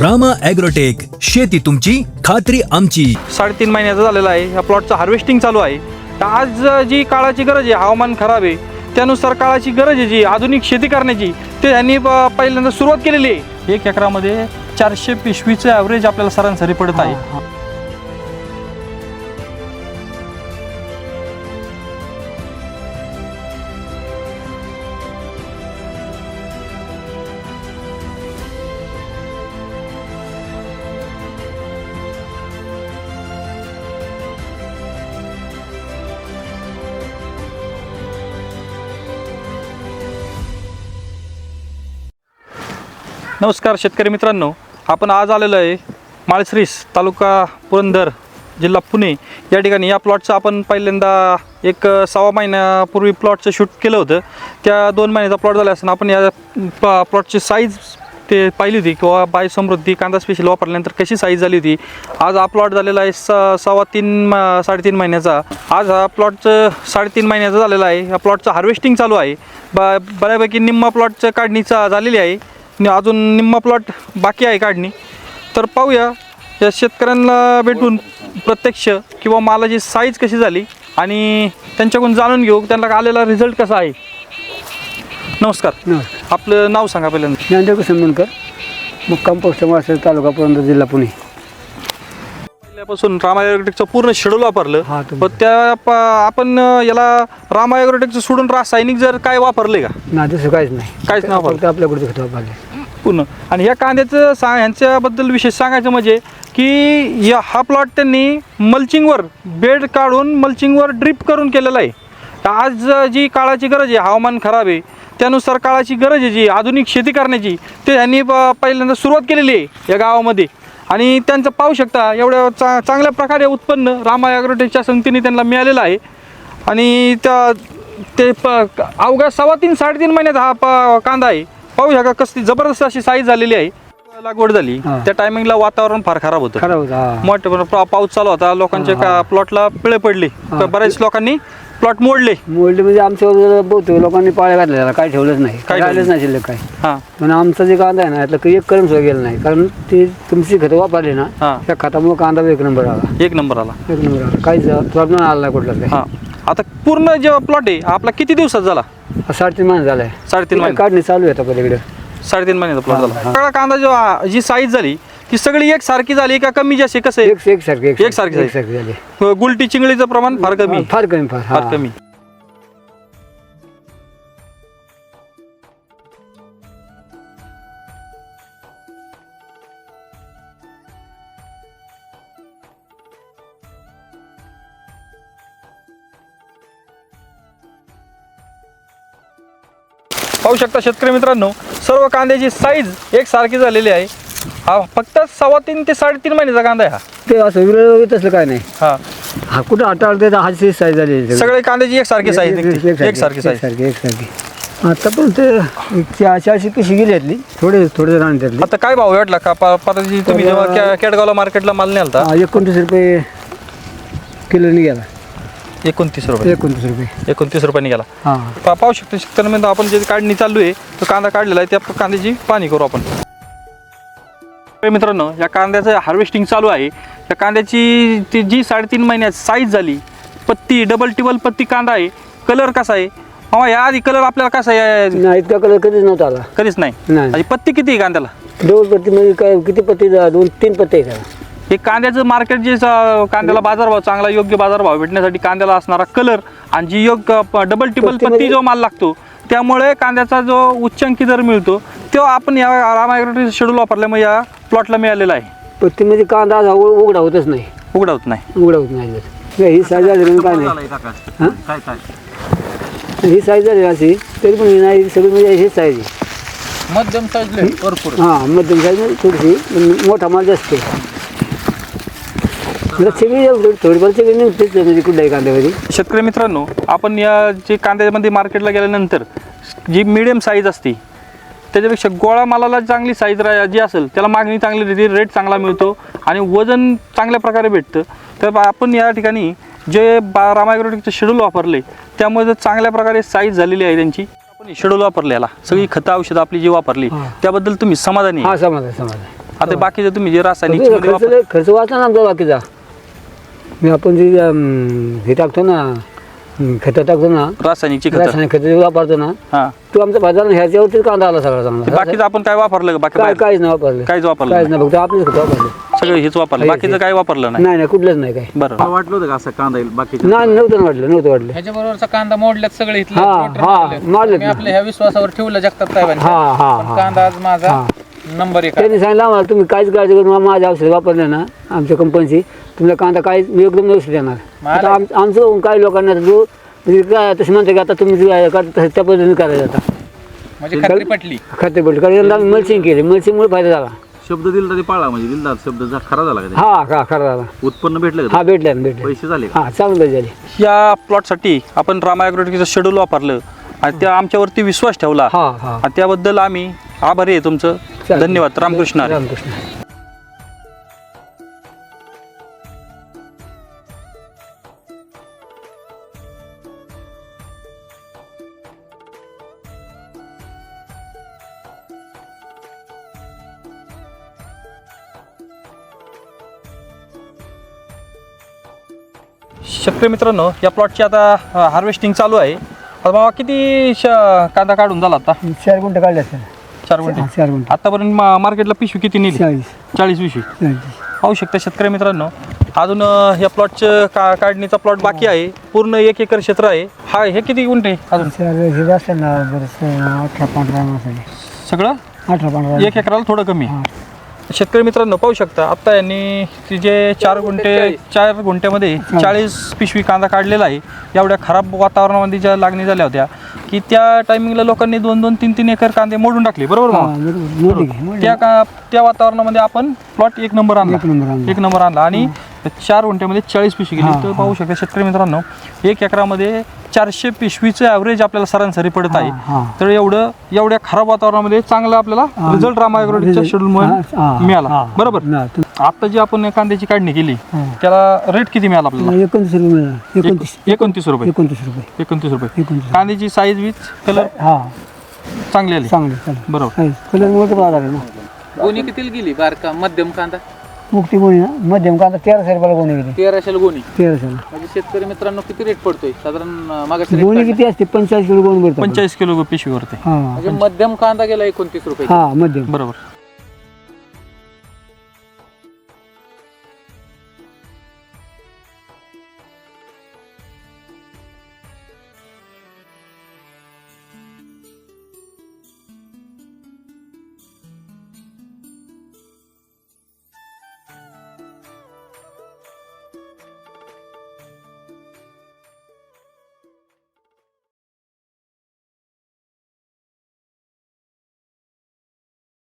Rama agrotech शेती तुमची खात्री आमची. साडेतीन महिन्याचा झालेला आहे. या प्लॉटचं हार्वेस्टिंग चालू आहे. तर आज जी काळाची गरज आहे हवामान खराब आहे त्यानुसार काळाची गरज आहे जी आधुनिक शेती करण्याची ते ह्यांनी प- पहिल्यांदा सुरुवात केलेली आहे. एक एकरामध्ये चारशे पिशवीचं ॲव्हरेज आपल्याला सरासरी पडत आहे. नमस्कार शेतकरी मित्रांनो आपण आज आलेलो आहे माळश्रीस तालुका पुरंदर जिल्हा पुणे. या ठिकाणी या प्लॉटचं आपण पहिल्यांदा एक सहा सव्वा महिन्यापूर्वी प्लॉटचं शूट केलं होतं. त्या दोन महिन्याचा प्लॉट झाला असताना आपण या प्लॉटची साईज ते पाहिली होती किंवा बाय समृद्धी कांदा स्पेशल वापरल्यानंतर कशी साईज झाली होती. आज हा प्लॉट झालेला आहे स सव्वा तीन म- साडेतीन महिन्याचा. आज हा प्लॉटचं साडेतीन महिन्याचा झालेला आहे. या प्लॉटचं हार्वेस्टिंग चालू आहे. ब बऱ्यापैकी निम्मा प्लॉटचं काढणीचा झालेली आहे. आणि अजून निम्मा प्लॉट बाकी आहे काढणी. तर पाहूया या शेतकऱ्यांना भेटून प्रत्यक्ष किंवा मालाची साईज कशी झाली आणि त्यांच्याकडून जाणून घेऊ त्यांना आलेला रिझल्ट कसा आहे. नमस्कार. नमस्कार. आपलं नाव सांगा पहिल्यांदा. ज्ञानदेव कुसुमनकर मुक्काम पोस्ट माळशेज तालुका पुरंदर जिल्हा पुणे. पहिल्यापासून रामायोटेकचं पूर्ण शेड्यूल वापरलं. हा, तुम्ही. पण त्या प- आपण याला रामायोटेकचं सोडून रासायनिक जर काय वापरले का? ना दुसरं काहीच नाही. काहीच नाही वापरलं. फक्त आपल्याकडे खत वापरले पूर्ण. आणि ह्या कांद्याचं सा ह्यांच्याबद्दल विशेष सांगायचं म्हणजे की या हा प्लॉट त्यांनी मल्चिंगवर बेड काढून मल्चिंगवर ड्रिप करून केलेला आहे. तर आज जी काळाची गरज आहे हवामान खराब आहे त्यानुसार काळाची गरज आहे जी आधुनिक शेती करण्याची ते ह्यांनी प- पहिल्यांदा सुरुवात केलेली आहे या गावामध्ये. आणि त्यांचं पाहू शकता एवढ्या चा चांगल्या प्रकारे उत्पन्न रामा ॲग्रोटेकच्या संगतीने त्यांना मिळालेलं आहे आणि त्या ते प अवघ्या सव्वा तीन साडेतीन महिन्यात हा प कांदा आहे पाहू शकता कसली जबरदस्त अशी साईज झालेली आहे लागवड झाली. त्या टायमिंगला वातावरण फार खराब होतं खराब होता. मोठं पा- पाऊस चालू होता लोकांच्या. प्लॉटला पिळे पडले. बऱ्याच लोकांनी प्लॉट मोडले. मोल्ड म्हणजे आमच्यावर बहुतेक लोकांनी पाळ्या घातल्या त्याला काही ठेवलंच नाही. काही राहिलंच ठेवलं नाही शिल्लक काय हा. पण आमचा जे कांदा आहे ना यातलं काही एक कलम सुद्धा गेलं नाही. कारण ते तुमची खतं वापरली ना हा. त्या खतामुळे कांदा एक नंबर आला. एक नंबर आला. एक नंबर आला. काहीच प्रॉब्लेम आला नाही हा. काय आता पूर्ण जे प्लॉट आहे आपला किती दिवसात झाला? साडेतीन महिने झालाय साडेतीन महिने. काढणी चालू आहे आता पलीकडे. साडेतीन महिन्याचा प्लॉट झाला. सगळा कांदा जो आ- जी साईज झाली ती सगळी एक सारखी झाली का कमी जास्त कसं एक एक सारखी झाली. आहे गुलटी चिंगळीचं प्रमाण फार कमी आहे. फार कमी फार फार हा. कमी पाहू शकता शेतकरी मित्रांनो सर्व कांद्याची साईज एक सारखी झालेली आहे हा फक्त सव्वा तीन ते साडेतीन महिन्याचा कांदा आहे हा. ते असं वेगळं तसलं काय नाही. हा. हा कुठं अटाळ ते साईज झाली. सगळी. कांद्याची एक सारखी साईज एक- निघते सारखी साईज एकसारखी एकसारखी आता पण ते चारशे पिशी गेली यातली? थोडे थोडे राहणे त्यातली आता काय भाव वाटला का? प- जी तुम्ही जेव्हा कॅ- केडगावला मार्केटला माल नाही आलता हा, एकोणतीस रुपये किलोनी गेला एकोणतीस रुपये. एकोणतीस रुपये. एकोणतीस रुपयाने गेला हां. पा- पाहू शकतो. शेतकऱ्यांमध्ये आपण जे काढणी चालू आहे तो कांदा काढलेला आहे त्या कांद्याची पाणी करू आपण. मित्रांनो या कांद्याचं हार्वेस्टिंग चालू आहे. या कांद्याची ती जी साडेतीन महिन्यात साईज झाली पत्ती डबल टिबल पत्ती कांदा आहे. कलर कसा आहे? मामा या आधी कलर आपल्याला कसा आहे? नाही इतका कलर कधीच नव्हता आला. कधीच नाही? नाही. आणि पत्ती किती आहे कांद्याला? दोन पत्ती म्हणजे काय किती पत्ती दोन तीन पत्ते आहे त्याला हे कांद्याचं मार्केट जे स- कांद्याला बाजारभाव चांगला योग्य बाजारभाव भेटण्यासाठी कांद्याला असणारा कलर आणि जी योग्य डबल टिबल पत्ती पत्ती म्हणजे- जो माल लागतो त्यामुळे कांद्याचा जो उच्चांकी दर मिळतो तो आपण या रामायग्रोटी शेड्यूल वापरल्यामुळे या प्लॉटला मिळालेला आहे. पत्ती म्हणजे कांदा असा उ- उघडा होतच नाही. उघडवत नाही. उघडा होत नाही हे ही साईज झाली काय नाही. हां? ही साईज झाली अशी तरी पण ही नाही सगळी म्हणजे ही साईज आहे. मध्यम साईज भरपूर. हां मध्यम साईज म्हणजे थोडीशी मोठा माल जास्त आहे. थोडीफार म्हणजे कुठल्याही कांद्यामध्ये. शेतकरी मित्रांनो आपण या जे कांद्यामध्ये मार्केटला गेल्यानंतर जी मिडियम साईज असते त्याच्यापेक्षा गोळा मालाला चांगली साईज रा जी असेल त्याला मागणी चांगली राहते रेट चांगला मिळतो आणि वजन चांगल्या प्रकारे भेटतं. तर आपण या ठिकाणी जे बा रामायग्रोटिकचं शेड्यूल वापरले त्यामुळे जर चांगल्या प्रकारे साईज झालेली आहे त्यांची. आपण शेड्यूल वापरले याला. सगळी खतं औषधं आपली जी वापरली हां. त्याबद्दल तुम्ही समाधानी आहे? हा समाज आहे समाज आहे आता बाकीचे तुम्ही जे रासायनिक खर्च वाचला ना आमचा बाकीचा. मी आपण जे अं, हे टाकतो ना अं, खतं टाकतो ना रासायनिकची खत. रासायनिक खतं जे वापरतो ना हा. तो आमचा बाजार ह्याच्यावरतीच कांदा आला सगळा चांगला. बाकीचं आपण काय वापरलं का? बाकी काय बाहेर? काहीच नाही वापरलं. काहीच वापरलं काहीच नाही. फक्त आपलेच खतं वापरले. सगळं हेच वापरलं. हे- बाकीचं काय वापरलं नाही. नाही नाही कुठलंच नाही काय बरं. वाटलं होतं का असं कांदा येईल बाकीचे नाही नव्हतं वाटलं नव्हतं वाटलं. ह्याच्या बरोबरचा कांदा मोडल्यात सगळे इथले हा, टोटल हा, मोडलेत. मोडलेत मी ना. आपल्या ह्या विश्वासावर ठेवलं साहेबांच्या हा पण कांदा आज माझा हा. नंबर एक आहे. त्यांनी सांगितलं आम्हाला तुम्ही काहीच काळजी करून माझ्या औषध वापरले ना आमच्या कंपनीची. तुमचा कांदा मी एकदम व्यवस्थित येणार आता आम- आमचं काही लोकांना जो म्हणजे काय तसं म्हणते की आता तुम्ही जे आहे करता तसं त्या पद्धतीने करायचं आता. म्हणजे खात्री पटली. खाते कारण यंदा आम्ही मल्चिंग केली. मल्चिंगमुळे फायदा झाला. शब्द दिला तरी पाळा म्हणजे. दिलदार शब्द जा- खरा झाला का ते? हा का खरा झाला. उत्पन्न भेटलं का हा भेटले ना भेटले. पैसे झाले का? हा चांगलं झाले. या प्लॉटसाठी आपण रामायग्रोटिकचं शेड्यूल वापरलं. आणि त्या आमच्यावरती विश्वास ठेवला. हा हा. आणि त्याबद्दल आम्ही आभारी आहे तुमचं. धन्यवाद. रामकृष्ण हरी. रामकृष्ण शेतकरी मित्रांनो या प्लॉटची आता हार्वेस्टिंग चालू आहे. आता बाबा किती श- कांदा काढून झाला आता? चार गुंठ काढले असतील. चार गुंठे? चार गुंठ. आतापर्यंत मा- मार्केटला पिशवी किती नेली? चाळीस. चाळीस पिशवी. चाळीस. पाहू शकता शेतकरी मित्रांनो अजून अं, या प्लॉटचं का काढणीचा प्लॉट बाकी आहे. पूर्ण एक एकर क्षेत्र आहे. हा हे किती गुंठे अजून? चार हे जास्त ना बरंच अठरा पंधरा माणसाने सगळं? अठरा पंधरा. एक एकराला थोडं कमी. आहे. शेतकरी मित्रांनो पाहू शकता आता यांनी ती जे चार गुंठे चार गुंठ्यामध्ये चाळीस पिशवी कांदा काढलेला आहे. एवढ्या खराब वातावरणामध्ये ज्या लागणी झाल्या होत्या की त्या टायमिंगला लोकांनी दोन दोन तीन तीन एकर कांदे मोडून टाकले. बरोबर हा, मग. त्या का त्या वातावरणामध्ये आपण प्लॉट एक नंबर आणला. एक नंबर आणला. एक आणि चार गुंठ्यामध्ये चाळीस पिशवी गेली. तर पाहू शकता शेतकरी मित्रांनो एक एकरामध्ये चारशे पिशवीचं ॲव्हरेज आपल्याला सरासरी पडत आहे. तर एवढं एवढ्या खराब वातावरणामध्ये चांगला आपल्याला हा. रिझल्ट रामायग्रोडच्या शेड्यूलमुळे मिळाला. बरोबर? आता जी आपण कांद्याची काढणी केली. त्याला रेट किती मिळाला आपल्याला? एकोणतीस रुपये मिळाला. एकोणतीस. एक- एकोणतीस रुपये. एकोणतीस रुपये. एकोणतीस रुपये. कांद्याची साईज वीज कलर हा. चांगली आली. चांगले बरोबर. कलर मोठं बाजार आहे ना. गोणी कितीला गेली बारका मध्यम कांदा? मुक्ती गोणी ना? मध्यम कांदा तेराशे रुपयाला गोणी गेली तेराशेला गोणी. तेराशेला म्हणजे शेतकरी मित्रांनो किती रेट पडतोय? साधारण मागाशी गोणी किती असते? पंचेचाळीस किलो गोणी भरतो पंचेचाळीस किलो पिशवीवरती. हा. म्हणजे मध्यम कांदा गेला एकोणतीस रुपये हा मध्यम. बरोबर.